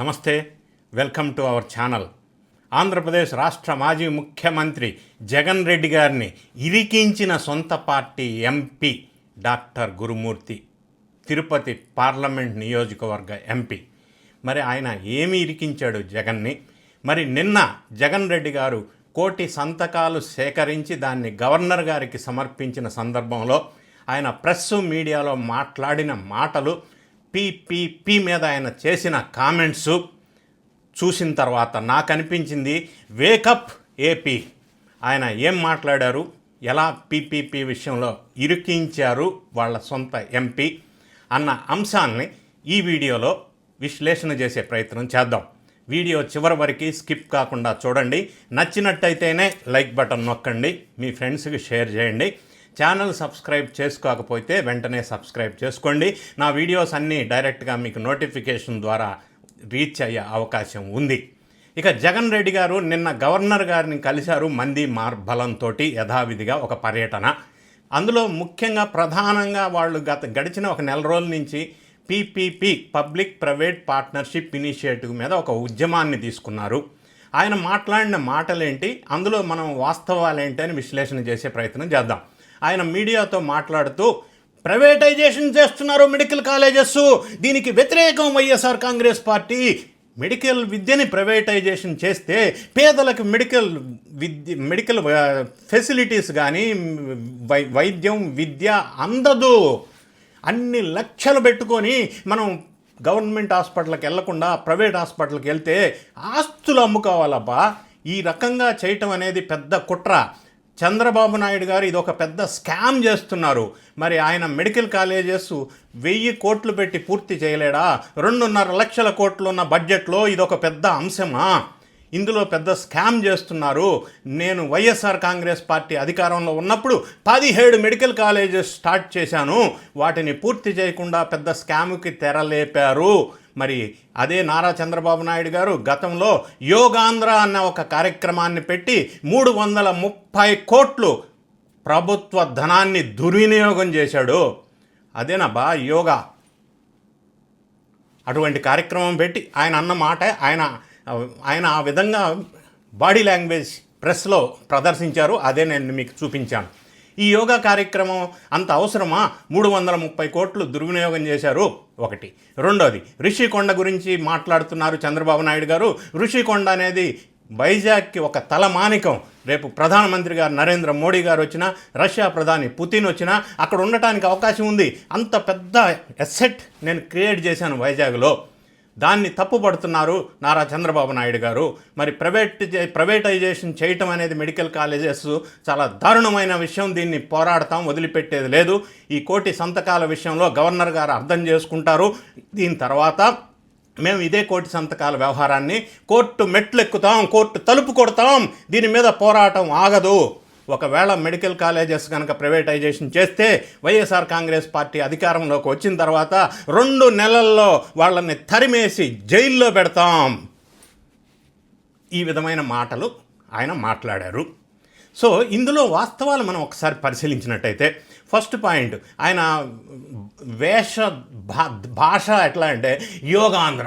నమస్తే welcome to our channel. Andhra Pradesh రాష్ట్ర మాజీ ముఖ్యమంత్రి జగన్ రెడ్డి గారిని ఇరికించిన సొంత party MP doctor Gurumurthy Tirupati parliament నియోజకవర్గ ఎంపీ. మరి ఆయన ఏమి ఇరికించాడు జగన్ని? మరి నిన్న జగన్ రెడ్డి గారు కోటి సంతకాలు సేకరించి దాన్ని గవర్నర్ గారికి సమర్పించిన సందర్భంలో ఆయన ప్రెస్ మీడియాలో మాట్లాడిన మాటలు పీపీపీ మీద ఆయన చేసిన కామెంట్స్ చూసిన తర్వాత నాకు అనిపించింది వేకప్ ఏపీ. ఆయన ఏం మాట్లాడారు? ఎలా పీపీపీ విషయంలో ఇరికించారు వాళ్ళ సొంత ఎంపీ అన్న అంశాన్ని ఈ వీడియోలో విశ్లేషణ చేసే ప్రయత్నం చేద్దాం. వీడియో చివరి వరకు స్కిప్ కాకుండా చూడండి. నచ్చినట్టయితేనే లైక్ బటన్ నొక్కండి. మీ ఫ్రెండ్స్కి షేర్ చేయండి. ఛానల్ సబ్స్క్రైబ్ చేసుకోకపోతే వెంటనే సబ్స్క్రైబ్ చేసుకోండి. నా వీడియోస్ అన్నీ డైరెక్ట్గా మీకు నోటిఫికేషన్ ద్వారా రీచ్ అయ్యే అవకాశం ఉంది. ఇక జగన్ రెడ్డి గారు నిన్న గవర్నర్ గారిని కలిశారు మంది మార్బలంతో యథావిధిగా ఒక పర్యటన. అందులో ముఖ్యంగా ప్రధానంగా వాళ్ళు గత గడిచిన ఒక నెల రోజుల నుంచి PPP public private partnership initiative మీద ఒక ఉద్యమాన్ని తీసుకున్నారు. ఆయన మాట్లాడిన మాటలేంటి? అందులో మనం వాస్తవాలేంటి అని విశ్లేషణ చేసే ప్రయత్నం చేద్దాం. ఆయన మీడియాతో మాట్లాడుతూ ప్రైవేటైజేషన్ చేస్తున్నారు మెడికల్ కాలేజెస్ దీనికి వ్యతిరేకం వైఎస్ఆర్ కాంగ్రెస్ పార్టీ. మెడికల్ విద్యని ప్రైవేటైజేషన్ చేస్తే పేదలకు మెడికల్ విద్య మెడికల్ ఫెసిలిటీస్ కానీ వై వైద్యం విద్య అందదు. అన్ని లక్షలు పెట్టుకొని మనం గవర్నమెంట్ హాస్పిటల్కి వెళ్ళకుండా ప్రైవేట్ హాస్పిటల్కి వెళ్తే ఆస్తులు అమ్ముకోవాలబ్బా. ఈ రకంగా చేయటం అనేది పెద్ద కుట్ర. చంద్రబాబు నాయుడు గారు ఇది ఒక పెద్ద స్కామ్ చేస్తున్నారు. మరి ఆయన మెడికల్ కాలేజెస్ వెయ్యి కోట్లు పెట్టి పూర్తి చేయలేడా? రెండున్నర లక్షల కోట్లు ఉన్న బడ్జెట్లో ఇది ఒక పెద్ద అంశమా? ఇందులో పెద్ద స్కామ్ చేస్తున్నారు. నేను వైఎస్ఆర్ కాంగ్రెస్ పార్టీ అధికారంలో ఉన్నప్పుడు పదిహేడు మెడికల్ కాలేజెస్ స్టార్ట్ చేశాను. వాటిని పూర్తి చేయకుండా పెద్ద స్కామ్కి తెరలేపారు. మరి అదే నారా చంద్రబాబు నాయుడు గారు గతంలో యోగాంధ్ర అన్న ఒక కార్యక్రమాన్ని పెట్టి మూడు వందల ముప్పై కోట్లు ప్రభుత్వ ధనాన్ని దుర్వినియోగం చేశాడు. అదేనబ్బా యోగా? అటువంటి కార్యక్రమం పెట్టి ఆయన అన్న మాట ఆయన ఆయన ఆ విధంగా బాడీ లాంగ్వేజ్ ప్రెస్లో ప్రదర్శించారు. అదే నేను మీకు చూపించాను. ఈ యోగా కార్యక్రమం అంత అవసరమా? మూడు వందల ముప్పై కోట్లు దుర్వినియోగం చేశారు. ఒకటి. రెండోది ఋషికొండ గురించి మాట్లాడుతున్నారు చంద్రబాబు నాయుడు గారు. ఋషికొండ అనేది వైజాగ్కి ఒక తలమానికం రేపు ప్రధానమంత్రి గారు నరేంద్ర మోడీ గారు వచ్చినా రష్యా ప్రధాని పుతిన్ వచ్చినా అక్కడ ఉండటానికి అవకాశం ఉంది. అంత పెద్ద ఎసెట్ నేను క్రియేట్ చేశాను వైజాగ్లో. దాన్ని తప్పుపడుతున్నారు నారా చంద్రబాబు నాయుడు గారు. మరి ప్రైవేట్ ప్రైవేటైజేషన్ చేయటం అనేది మెడికల్ కాలేజెస్ చాలా దారుణమైన విషయం. దీన్ని పోరాడతాం వదిలిపెట్టేది లేదు. ఈ కోటి సంతకాల విషయంలో గవర్నర్ గారు అర్థం చేసుకుంటారు. దీని తర్వాత మేము ఇదే కోటి సంతకాల వ్యవహారాన్ని కోర్టు మెట్లు ఎక్కుతాం కోర్టు తలుపు కొడతాం. దీని మీద పోరాటం ఆగదు. ఒకవేళ మెడికల్ కాలేజెస్ కనుక ప్రైవేటైజేషన్ చేస్తే వైఎస్ఆర్ కాంగ్రెస్ పార్టీ అధికారంలోకి వచ్చిన తర్వాత రెండు నెలల్లో వాళ్ళని తరిమేసి జైల్లో పెడతాం. ఈ విధమైన మాటలు ఆయన మాట్లాడారు. సో ఇందులో వాస్తవాలు మనం ఒకసారి పరిశీలించినట్టయితే ఫస్ట్ పాయింట్ ఆయన వేష భా భాష ఎట్లా అంటే యోగాంధ్ర.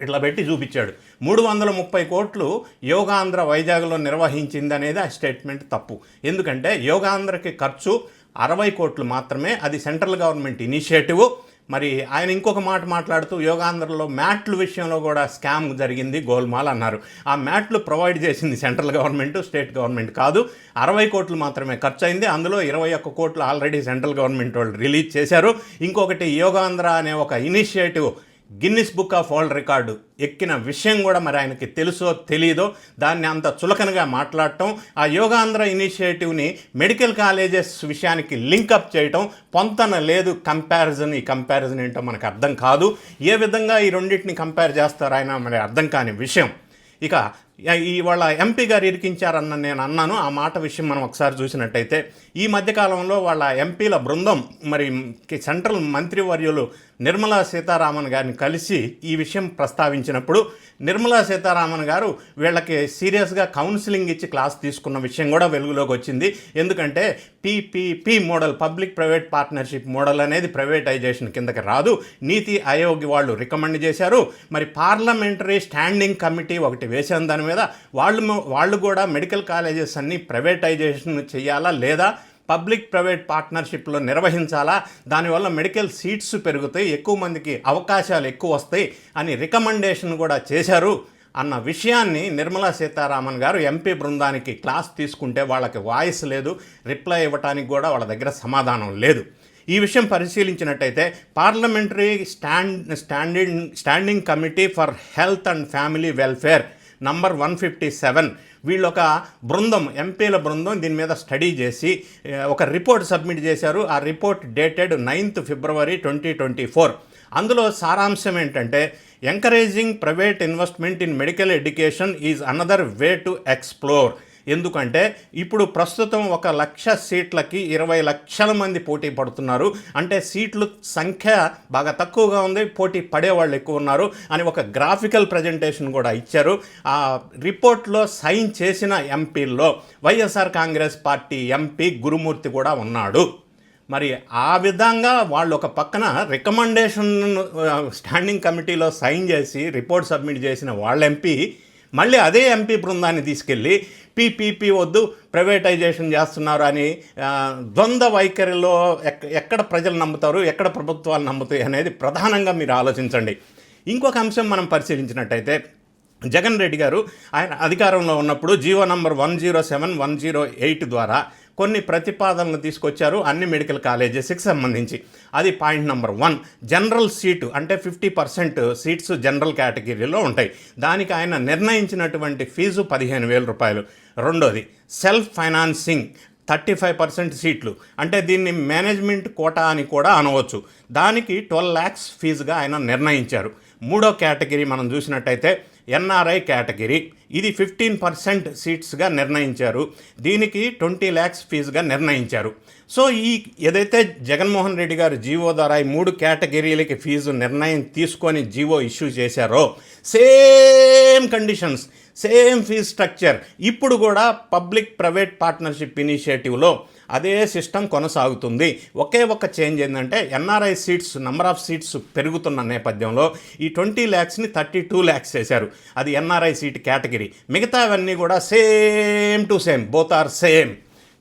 ఇట్లా పెట్టి చూపించాడు. మూడు వందల ముప్పై కోట్లు యోగాంధ్ర వైజాగ్లో నిర్వహించింది అనేది ఆ స్టేట్మెంట్ తప్పు. ఎందుకంటే యోగాంధ్రకి ఖర్చు అరవై కోట్లు మాత్రమే అది సెంట్రల్ గవర్నమెంట్ ఇనిషియేటివ్. మరి ఆయన ఇంకొక మాట మాట్లాడుతూ యోగాంధ్రలో మ్యాట్ల విషయంలో కూడా స్కామ్ జరిగింది గోల్మాల్ అన్నారు. ఆ మ్యాట్లు ప్రొవైడ్ చేసింది సెంట్రల్ గవర్నమెంట్ స్టేట్ గవర్నమెంట్ కాదు. అరవై కోట్లు మాత్రమే ఖర్చు అయింది అందులో ఇరవై ఒక్క కోట్లు ఆల్రెడీ సెంట్రల్ గవర్నమెంట్ వాళ్ళు రిలీజ్ చేశారు. ఇంకొకటి యోగాంధ్ర అనే ఒక initiative Guinness book of world record ఎక్కిన విషయం కూడా మరి ఆయనకి తెలుసో తెలియదో దాన్ని అంత చులకనగా మాట్లాడటం ఆ యోగాంధ్ర ఇనిషియేటివ్ని మెడికల్ కాలేజెస్ విషయానికి లింకప్ చేయటం పొంతన లేదు కంపారిజన్ ఈ కంపారిజన్ ఏంటో మనకు అర్థం కాదు. ఏ విధంగా ఈ రెండింటిని కంపేర్ చేస్తారో ఆయన మరి అర్థం కాని విషయం. ఇక ఈ వాళ్ళ ఎంపీ గారు ఇరికించారన్న నేను అన్నాను. ఆ మాట విషయం మనం ఒకసారి చూసినట్టయితే ఈ మధ్యకాలంలో వాళ్ళ ఎంపీల బృందం మరి సెంట్రల్ మంత్రివర్యులు నిర్మలా సీతారామన్ గారిని కలిసి ఈ విషయం ప్రస్తావించినప్పుడు నిర్మలా సీతారామన్ గారు వీళ్ళకి సీరియస్గా కౌన్సిలింగ్ ఇచ్చి క్లాస్ తీసుకున్న విషయం కూడా వెలుగులోకి వచ్చింది. ఎందుకంటే PPP model public private partnership model అనేది ప్రైవేటైజేషన్ కిందకి రాదు. నీతి ఆయోగ్ వాళ్ళు రికమెండ్ చేశారు. మరి పార్లమెంటరీ స్టాండింగ్ కమిటీ ఒకటి వేసిన దాని మీద వాళ్ళు వాళ్ళు కూడా మెడికల్ కాలేజెస్ అన్ని ప్రైవేటైజేషన్ చేయాలా లేదా పబ్లిక్ ప్రైవేట్ పార్ట్నర్షిప్లో నిర్వహించాలా? దానివల్ల మెడికల్ సీట్స్ పెరుగుతాయి ఎక్కువ మందికి అవకాశాలు ఎక్కువ వస్తాయి అని రికమెండేషన్ కూడా చేశారు. అన్న విషయాన్ని నిర్మలా సీతారామన్ గారు ఎంపీ బృందానికి క్లాస్ తీసుకుంటే వాళ్ళకి వాయిస్ లేదు రిప్లై ఇవ్వటానికి కూడా వాళ్ళ దగ్గర సమాధానం లేదు. ఈ విషయం పరిశీలించినట్టయితే parliamentary stand standing standing committee for health and family welfare number one fifty seven. వీళ్ళు ఒక బృందం ఎంపీల బృందం దీని మీద స్టడీ చేసి ఒక రిపోర్ట్ సబ్మిట్ చేశారు. ఆ report dated ninth February twenty twenty four. అందులో సారాంశం ఏంటంటే encouraging private investment in medical education is another way to explore ఎందుకంటే ఇప్పుడు ప్రస్తుతం ఒక లక్ష సీట్లకి ఇరవై లక్షల మంది పోటీ పడుతున్నారు. అంటే సీట్లు సంఖ్య బాగా తక్కువగా ఉంది పోటీ పడేవాళ్ళు ఎక్కువ ఉన్నారు అని ఒక గ్రాఫికల్ ప్రజెంటేషన్ కూడా ఇచ్చారు. ఆ రిపోర్ట్లో సైన్ చేసిన ఎంపీల్లో వైఎస్ఆర్ కాంగ్రెస్ పార్టీ ఎంపీ గురుమూర్తి కూడా ఉన్నాడు. మరి ఆ విధంగా వాళ్ళు ఒక పక్కన రికమెండేషన్ స్టాండింగ్ కమిటీలో సైన్ చేసి రిపోర్ట్ సబ్మిట్ చేసిన వాళ్ళ ఎంపీ మళ్ళీ అదే ఎంపీ బృందాన్ని తీసుకెళ్ళి పీపీపీ వద్దు ప్రైవేటైజేషన్ చేస్తున్నారు అని ద్వంద్వ వైఖరిలో ఎక్- ఎక్కడ ప్రజలు నమ్ముతారు ఎక్కడ ప్రభుత్వాలు నమ్ముతాయి అనేది ప్రధానంగా మీరు ఆలోచించండి. ఇంకొక అంశం మనం పరిశీలించినట్టయితే జగన్ రెడ్డి గారు ఆయన అధికారంలో ఉన్నప్పుడు G O number one zero seven one zero eight ద్వారా కొన్ని ప్రతిపాదనలు తీసుకొచ్చారు అన్ని మెడికల్ కాలేజెస్కి సంబంధించి. అది point number one. General seat అంటే ఫిఫ్టీ పర్సెంట్ సీట్స్ జనరల్ కేటగిరీలో ఉంటాయి. దానికి ఆయన నిర్ణయించినటువంటి ఫీజు పదిహేను వేల రూపాయలు. రెండోది self financing thirty five percent సీట్లు. అంటే దీన్ని మేనేజ్మెంట్ కోటా అని కూడా అనవచ్చు. దానికి ట్వెల్వ్ ల్యాక్స్ ఫీజుగా ఆయన నిర్ణయించారు. మూడో కేటగిరీ మనం చూసినట్టయితే ఎన్ఆర్ఐ కేటగిరీ. ఇది ఫిఫ్టీన్ పర్సెంట్ సీట్స్గా నిర్ణయించారు. దీనికి ట్వంటీ ల్యాక్స్ ఫీజుగా నిర్ణయించారు. సో ఈ ఏదైతే జగన్మోహన్ రెడ్డి గారు జీవో ద్వారా ఈ మూడు కేటగిరీలకి ఫీజు నిర్ణయం తీసుకొని జీవో ఇష్యూ చేశారో same conditions same fees structure. ఇప్పుడు కూడా పబ్లిక్ ప్రైవేట్ పార్ట్నర్షిప్ ఇనిషియేటివ్లో అదే సిస్టమ్ కొనసాగుతుంది. ఒకే ఒక్క చేంజ్ ఏంటంటే NRI seats number of seats పెరుగుతున్న నేపథ్యంలో ఈ ట్వంటీ ల్యాక్స్ని థర్టీ టూ ల్యాక్స్ చేశారు. అది ఎన్ఆర్ఐ సీట్ కేటగిరీ. మిగతావన్నీ కూడా same to same both are same.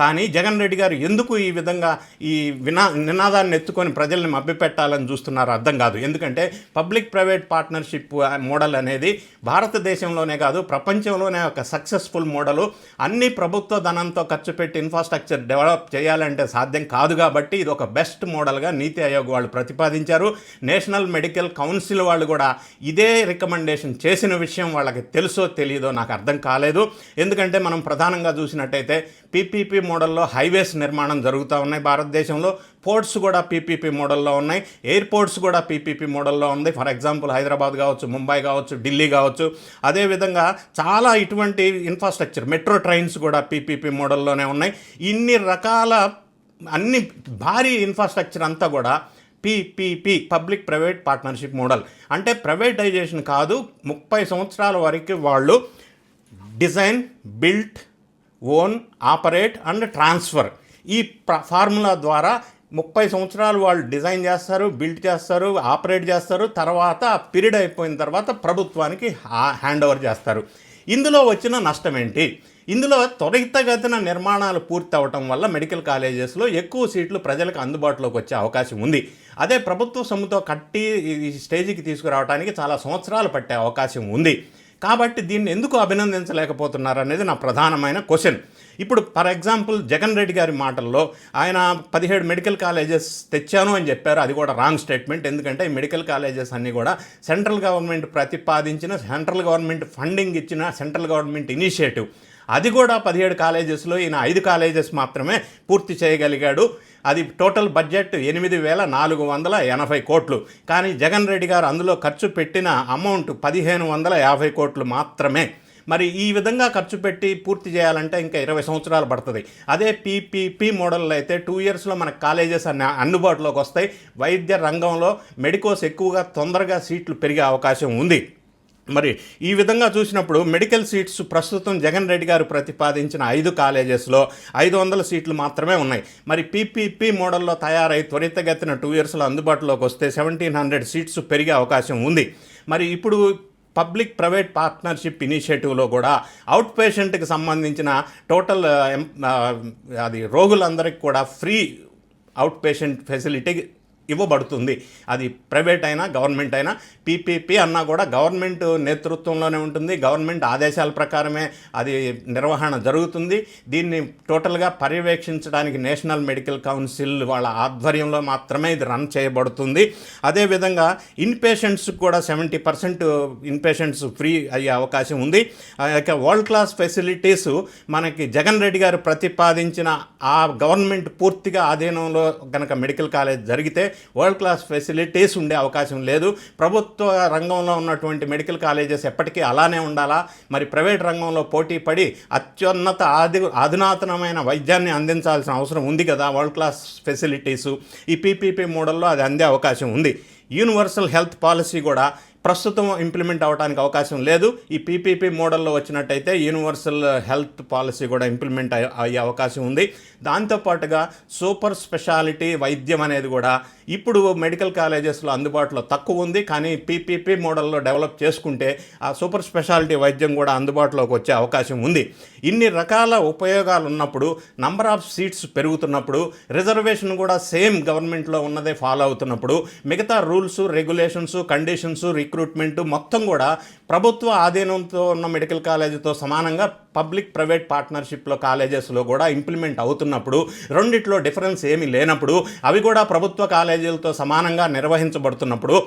కానీ జగన్ రెడ్డి గారు ఎందుకు ఈ విధంగా ఈ వినా నినాదాన్ని ఎత్తుకొని ప్రజల్ని మభ్యపెట్టాలని చూస్తున్నారో అర్థం కాదు. ఎందుకంటే పబ్లిక్ ప్రైవేట్ పార్ట్నర్షిప్ మోడల్ అనేది భారతదేశంలోనే కాదు ప్రపంచంలోనే ఒక సక్సెస్ఫుల్ మోడలు. అన్ని ప్రభుత్వ ధనంతో ఖర్చు పెట్టి ఇన్ఫ్రాస్ట్రక్చర్ డెవలప్ చేయాలంటే సాధ్యం కాదు కాబట్టి ఇది ఒక బెస్ట్ మోడల్గా నీతి ఆయోగ్ వాళ్ళు ప్రతిపాదించారు. నేషనల్ మెడికల్ కౌన్సిల్ వాళ్ళు కూడా ఇదే రికమెండేషన్ చేసిన విషయం వాళ్ళకి తెలుసో తెలియదో నాకు అర్థం కాలేదు. ఎందుకంటే మనం ప్రధానంగా చూసినట్టయితే పీపీపీ మోడల్లో హైవేస్ నిర్మాణం జరుగుతూ ఉన్నాయి. భారతదేశంలో పోర్ట్స్ కూడా పీపీపీ మోడల్లో ఉన్నాయి. ఎయిర్పోర్ట్స్ కూడా పీపీపీ మోడల్లో ఉంది. ఫర్ ఎగ్జాంపుల్ హైదరాబాద్ కావచ్చు ముంబై కావచ్చు ఢిల్లీ కావచ్చు. అదేవిధంగా చాలా ఇటువంటి ఇన్ఫ్రాస్ట్రక్చర్ మెట్రో ట్రైన్స్ కూడా పీపీపీ మోడల్లోనే ఉన్నాయి. ఇన్ని రకాల అన్ని భారీ ఇన్ఫ్రాస్ట్రక్చర్ అంతా కూడా PPP public private partnership model అంటే ప్రైవేటైజేషన్ కాదు ముప్పై సంవత్సరాల వరకు వాళ్ళు design built own operate and transfer. ఈ ఫార్ములా ద్వారా ముప్పై సంవత్సరాలు వాళ్ళు డిజైన్ చేస్తారు బిల్డ్ చేస్తారు ఆపరేట్ చేస్తారు తర్వాత పీరియడ్ అయిపోయిన తర్వాత ప్రభుత్వానికి హ్యాండ్ ఓవర్ చేస్తారు. ఇందులో వచ్చిన నష్టం ఏంటి? ఇందులో త్వరితగతిన నిర్మాణాలు పూర్తి అవటం వల్ల మెడికల్ కాలేజెస్లో ఎక్కువ సీట్లు ప్రజలకు అందుబాటులోకి వచ్చే అవకాశం ఉంది. అదే ప్రభుత్వ సొమ్ముతో కట్టి ఈ స్టేజ్కి తీసుకురావడానికి చాలా సంవత్సరాలు పట్టే అవకాశం ఉంది. కాబట్టి దీన్ని ఎందుకు అభినందించలేకపోతున్నారు అనేది నా ప్రధానమైన క్వశ్చన్. ఇప్పుడు ఫర్ ఎగ్జాంపుల్ జగన్ రెడ్డి గారి మాటల్లో ఆయన పదిహేడు మెడికల్ కాలేజెస్ తెచ్చాను అని చెప్పారు. అది కూడా రాంగ్ స్టేట్మెంట్. ఎందుకంటే ఈ మెడికల్ కాలేజెస్ అన్నీ కూడా సెంట్రల్ గవర్నమెంట్ ప్రతిపాదించిన సెంట్రల్ గవర్నమెంట్ ఫండింగ్ ఇచ్చిన సెంట్రల్ గవర్నమెంట్ ఇనిషియేటివ్. అది కూడా పదిహేడు కాలేజెస్లో ఈయన ఐదు కాలేజెస్ మాత్రమే పూర్తి చేయగలిగాడు. అది టోటల్ బడ్జెట్ ఎనిమిది వేల నాలుగు వందల ఎనభై కోట్లు. కానీ జగన్ రెడ్డి గారు అందులో ఖర్చు పెట్టిన అమౌంట్ పదిహేను వందల యాభై కోట్లు మాత్రమే. మరి ఈ విధంగా ఖర్చు పెట్టి పూర్తి చేయాలంటే ఇంకా ఇరవై సంవత్సరాలు పడుతుంది. అదే పీపీపీ మోడల్లో అయితే టూ ఇయర్స్లో మన కాలేజెస్ అన్ని అందుబాటులోకి వస్తాయి. వైద్య రంగంలో మెడికోస్ ఎక్కువగా తొందరగా సీట్లు పెరిగే అవకాశం ఉంది. మరి ఈ విధంగా చూసినప్పుడు మెడికల్ సీట్స్ ప్రస్తుతం జగన్ రెడ్డి గారు ప్రతిపాదించిన ఐదు కాలేజెస్లో ఐదు వందల సీట్లు మాత్రమే ఉన్నాయి. మరి పీపీపీ మోడల్లో తయారై త్వరితగతిన టూ ఇయర్స్లో అందుబాటులోకి వస్తే సెవెంటీన్ హండ్రెడ్ సీట్స్ పెరిగే అవకాశం ఉంది. మరి ఇప్పుడు పబ్లిక్ ప్రైవేట్ పార్ట్నర్షిప్ ఇనిషియేటివ్లో కూడా అవుట్ పేషెంట్కి సంబంధించిన టోటల్ ఎం- అది రోగులందరికీ కూడా ఫ్రీ అవుట్ పేషెంట్ ఫెసిలిటీ ఇవ్వబడుతుంది. అది ప్రైవేట్ అయినా గవర్నమెంట్ అయినా పీపీపీ అన్నా కూడా గవర్నమెంట్ నేతృత్వంలోనే ఉంటుంది. గవర్నమెంట్ ఆదేశాల ప్రకారమే అది నిర్వహణ జరుగుతుంది. దీన్ని టోటల్గా పర్యవేక్షించడానికి నేషనల్ మెడికల్ కౌన్సిల్ వాళ్ళ ఆధ్వర్యంలో మాత్రమే ఇది రన్ చేయబడుతుంది. అదేవిధంగా ఇన్ పేషెంట్స్ కూడా seventy percent in patients free అయ్యే అవకాశం ఉంది. ఆ యొక్క వరల్డ్ క్లాస్ ఫెసిలిటీస్ మనకి జగన్ రెడ్డి గారు ప్రతిపాదించిన ఆ గవర్నమెంట్ పూర్తిగా ఆధీనంలో కనుక మెడికల్ కాలేజ్ జరిగితే వరల్డ్ క్లాస్ ఫెసిలిటీస్ ఉండే అవకాశం లేదు. ప్రభుత్వ రంగంలో ఉన్నటువంటి మెడికల్ కాలేజెస్ ఎప్పటికీ అలానే ఉండాలా? మరి ప్రైవేట్ రంగంలో పోటీ పడి అత్యున్నత ఆది అధునాతనమైన వైద్యాన్ని అందించాల్సిన అవసరం ఉంది కదా? వరల్డ్ క్లాస్ ఫెసిలిటీసు ఈ పీపీపీ మోడల్లో అది అందే అవకాశం ఉంది. యూనివర్సల్ హెల్త్ పాలసీ కూడా ప్రస్తుతం ఇంప్లిమెంట్ అవడానికి అవకాశం లేదు. ఈ పీపీపీ మోడల్లో వచ్చినట్టయితే యూనివర్సల్ హెల్త్ పాలసీ కూడా ఇంప్లిమెంట్ అయ్యే అయ్యే అవకాశం ఉంది. దాంతోపాటుగా సూపర్ స్పెషాలిటీ వైద్యం అనేది కూడా ఇప్పుడు మెడికల్ కాలేజెస్లో అందుబాటులో తక్కువ ఉంది కానీ పీపీపీ మోడల్లో డెవలప్ చేసుకుంటే ఆ సూపర్ స్పెషాలిటీ వైద్యం కూడా అందుబాటులోకి వచ్చే అవకాశం ఉంది. ఇన్ని రకాల ఉపయోగాలు ఉన్నప్పుడు నంబర్ ఆఫ్ సీట్స్ పెరుగుతున్నప్పుడు రిజర్వేషన్ కూడా సేమ్ గవర్నమెంట్లో ఉన్నదే ఫాలో అవుతున్నప్పుడు మిగతా రూల్స్ రెగ్యులేషన్స్ కండిషన్స్ రిక్రూట్మెంట్ మొత్తం కూడా ప్రభుత్వ ఆధీనంతో ఉన్న మెడికల్ కాలేజీతో సమానంగా పబ్లిక్ ప్రైవేట్ పార్ట్నర్షిప్లో కాలేజెస్లో కూడా ఇంప్లిమెంట్ అవుతున్నప్పుడు రెండిట్లో డిఫరెన్స్ ఏమీ లేనప్పుడు అవి కూడా ప్రభుత్వ కాలేజీలతో సమానంగా నిర్వహించబడుతున్నప్పుడు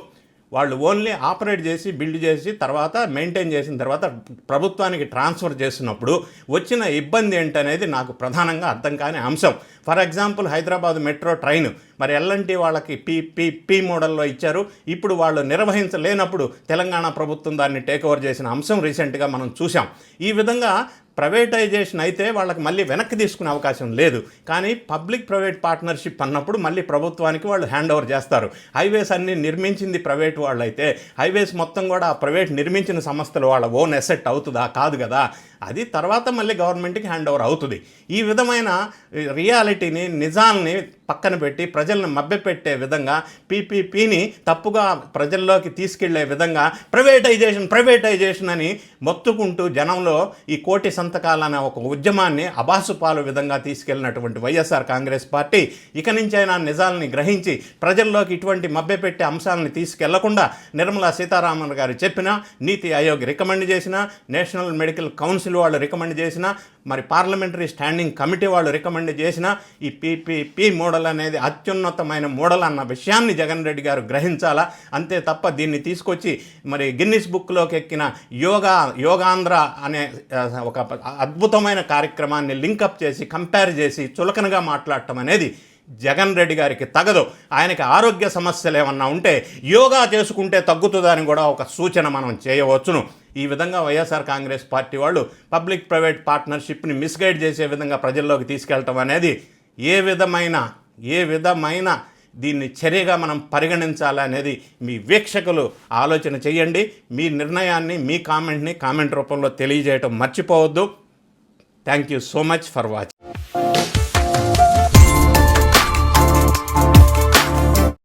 వాళ్ళు ఓన్లీ ఆపరేట్ చేసి బిల్డ్ చేసి తర్వాత మెయింటైన్ చేసిన తర్వాత ప్రభుత్వానికి ట్రాన్స్ఫర్ చేసినప్పుడు వచ్చిన ఇబ్బంది ఏంటనేది నాకు ప్రధానంగా అర్థం కాని అంశం. For example Hyderabad metro train మరి ఎల్ఎన్టీ వాళ్ళకి పీ పీ పీ మోడల్లో ఇచ్చారు. ఇప్పుడు వాళ్ళు నిర్వహించలేనప్పుడు తెలంగాణ ప్రభుత్వం దాన్ని టేక్ ఓవర్ చేసిన అంశం రీసెంట్గా మనం చూసాం ఈ విధంగా ప్రైవేటైజేషన్ అయితే వాళ్ళకి మళ్ళీ వెనక్కి తీసుకునే అవకాశం లేదు. కానీ పబ్లిక్ ప్రైవేట్ పార్ట్నర్షిప్ అన్నప్పుడు మళ్ళీ ప్రభుత్వానికి వాళ్ళు హ్యాండ్ ఓవర్ చేస్తారు. హైవేస్ అన్ని నిర్మించింది ప్రైవేట్ వాళ్ళు అయితే హైవేస్ మొత్తం కూడా ఆ ప్రైవేట్ నిర్మించిన సంస్థలు వాళ్ళ ఓన్ ఎసెట్ అవుతుందా? కాదు కదా. అది తర్వాత మళ్ళీ గవర్నమెంట్కి హ్యాండ్ ఓవర్ అవుతుంది. ఈ విధమైన రియాలిటీ రియాలిటీని నిజాల్ని పక్కన పెట్టి ప్రజలను మభ్యపెట్టే విధంగా పీపీపీని తప్పుగా ప్రజల్లోకి తీసుకెళ్ళే విధంగా ప్రైవేటైజేషన్ ప్రైవేటైజేషన్ అని మొత్తుకుంటూ జనంలో ఈ కోటి సంతకాలనే ఒక ఉద్యమాన్ని అబాసుపాలు విధంగా తీసుకెళ్ళినటువంటి వైఎస్ఆర్ కాంగ్రెస్ పార్టీ ఇక నుంచైనా నిజాలని గ్రహించి ప్రజల్లోకి ఇటువంటి మభ్యపెట్టే అంశాలను తీసుకెళ్ళకుండా నిర్మలా సీతారామన్ గారు చెప్పిన నీతి ఆయోగ్ రికమెండ్ చేసిన నేషనల్ మెడికల్ కౌన్సిల్ వాళ్ళు రికమెండ్ చేసిన మరి పార్లమెంటరీ స్టాండింగ్ కమిటీ వాళ్ళు రికమెండ్ చేసిన ఈ పీపీపీ మోడల్ అనేది అత్యున్నతమైన మోడల్ అన్న విషయాన్ని జగన్ రెడ్డి గారు గ్రహించాలా? అంతే తప్ప దీన్ని తీసుకొచ్చి మరి గిన్నిస్ బుక్లోకి ఎక్కిన యోగా యోగాంధ్ర అనే ఒక అద్భుతమైన కార్యక్రమాన్ని లింకప్ చేసి కంపేర్ చేసి చులకనగా మాట్లాడటం అనేది జగన్ రెడ్డి గారికి తగదు. ఆయనకి ఆరోగ్య సమస్యలు ఏమన్నా ఉంటే యోగా చేసుకుంటే తగ్గుతుందని కూడా ఒక సూచన మనం చేయవచ్చును. ఈ విధంగా వైఎస్ఆర్ కాంగ్రెస్ పార్టీ వాళ్ళు పబ్లిక్ ప్రైవేట్ పార్ట్నర్షిప్ని మిస్గైడ్ చేసే విధంగా ప్రజల్లోకి తీసుకెళ్ళటం అనేది ఏ విధమైన ఏ విధమైన దీన్ని చర్యగా మనం పరిగణించాలనేది మీ వీక్షకులు ఆలోచన చేయండి. మీ నిర్ణయాన్ని మీ కామెంట్ని కామెంట్ రూపంలో తెలియజేయటం మర్చిపోవద్దు. Thank you so much for watching